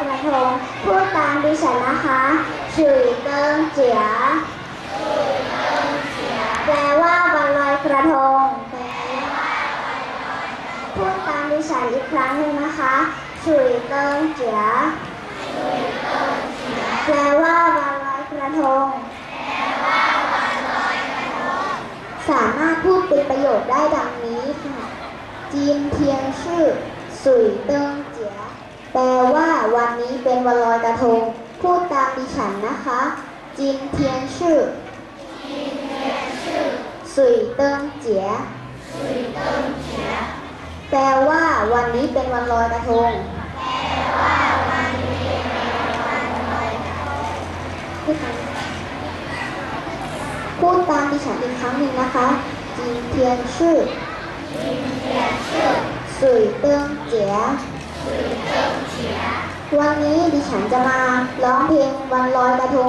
กระทงพูดตามดิฉันนะคะฉุยเติงเจียแปลว่าวันลอยกระทงพูดตามดิฉันอีกครั้งหนึ่งนะคะฉุยเติงเจียแปลว่าวันลอยกระทง สามารถพูดเป็นประโยคได้ดังนี้ค่ะจีนเทียนชื่อสุยเติงเจีย วันนี้เป็นวันลอยกระทง พูดตามดิฉันนะคะจีนเทียนชื่อสุยเติ้งเจียแปลว่าวันนี้เป็นวันลอยกระทงพูดตามพูดตามดิฉันอีกครั้งหนึ่งนะคะจีนเทียนชื่อสุยเติ้งเจีย วันนี้ดิฉันจะมาร้องเพลงวันลอยกระทง